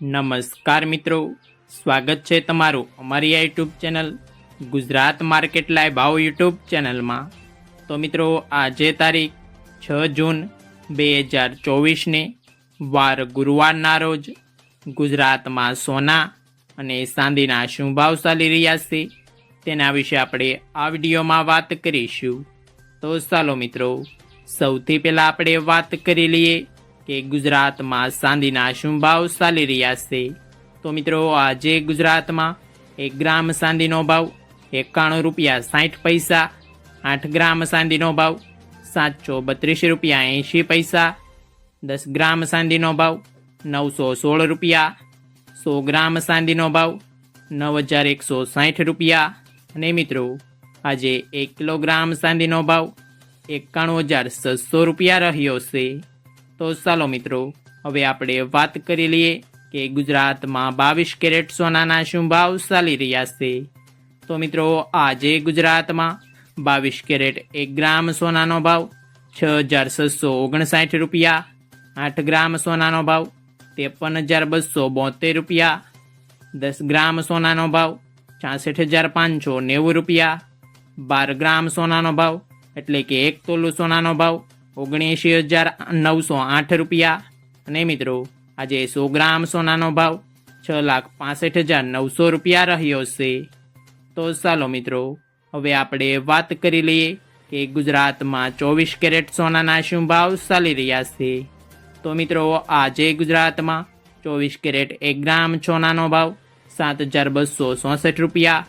નમસ્કાર મિત્રો. સ્વાગત છે તમારું અમારી આ YouTube channel Gujarat market live ભાવ યુટ્યુબ ચેનલમાં. તો મિત્રો, આજે તારીખ છ જૂન બે હજાર ચોવીસને વાર ગુરુવારના રોજ ગુજરાતમાં સોના અને ચાંદીના શું ભાવ ચાલી રહ્યા છે તેના વિશે આપણે આ વિડીયોમાં વાત કરીશું. તો ચાલો મિત્રો, સૌથી પહેલાં આપણે વાત કરી લઈએ કે ગુજરાતમાં સાંધીના શું ભાવ ચાલી રહ્યા છે? તો મિત્રો, આજે ગુજરાતમાં એક ગ્રામ સાંધીનો ભાવ એકાણું રૂપિયા સાઠ પૈસા, આઠ ગ્રામ સાંધીનો ભાવ સાતસો બત્રીસ રૂપિયા એંશી પૈસા, દસ ગ્રામ સાંધીનો ભાવ નવસો સોળ રૂપિયા, સો ગ્રામ સાંધીનો ભાવ નવ હજાર એકસો સાઠ રૂપિયા. અને મિત્રો, આજે એક કિલોગ્રામ સાંધીનો ભાવ એકાણું હજાર છસો રૂપિયા રહ્યો છે. તો ચાલો મિત્રો, હવે આપણે વાત કરી લઈએ કે ગુજરાતમાં બાવીસ કેરેટ સોનાના શું ભાવ ચાલી રહ્યા છે. તો મિત્રો, આજે ગુજરાતમાં બાવીસ કેરેટ એક ગ્રામ સોનાનો ભાવ છ હજાર છસો ઓગણસાઠ રૂપિયા, આઠ ગ્રામ સોનાનો ભાવ ત્રેપન હજાર બસો બોતેર રૂપિયા, દસ ગ્રામ સોનાનો ભાવ છાસઠ હજાર પાંચસો નેવું રૂપિયા, બાર ગ્રામ સોનાનો ભાવ એટલે કે એક તોલું સોનાનો ભાવ ઓગણએંશી હજાર નવસો આઠ રૂપિયા. અને મિત્રો, આજે સો ગ્રામ સોનાનો ભાવ છ લાખ પાસઠ હજાર નવસો રૂપિયા રહ્યો છે. તો ચાલો મિત્રો, હવે આપણે વાત કરી લઈએ કે ગુજરાતમાં ચોવીસ કેરેટ સોનાના શું ભાવ ચાલી રહ્યા છે. તો મિત્રો, આજે ગુજરાતમાં ચોવીસ કેરેટ એક ગ્રામ સોનાનો ભાવ સાત હજાર બસો ચોસઠ રૂપિયા.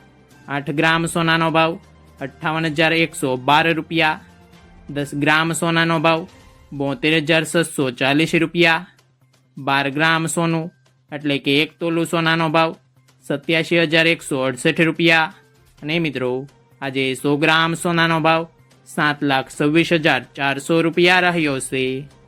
આઠ ગ્રામ સોનાનો ભાવ અઠ્ઠાવન હજાર એકસો બાર રૂપિયા. દસ ગ્રામ સોનાનો ભાવ, બોતેર હજાર છસો ચાલીસ રૂપિયા. બાર ગ્રામ સોનું, એટલે કે એક તોલું સોનાનો ભાવ, સત્યાસી હજાર એકસો અડસઠ રૂપિયા. અને મિત્રો, આજે સો ગ્રામ સોનાનો ભાવ, સાત લાખ છવ્વીસ હજાર ચારસો રૂપિયા રહ્યો છે.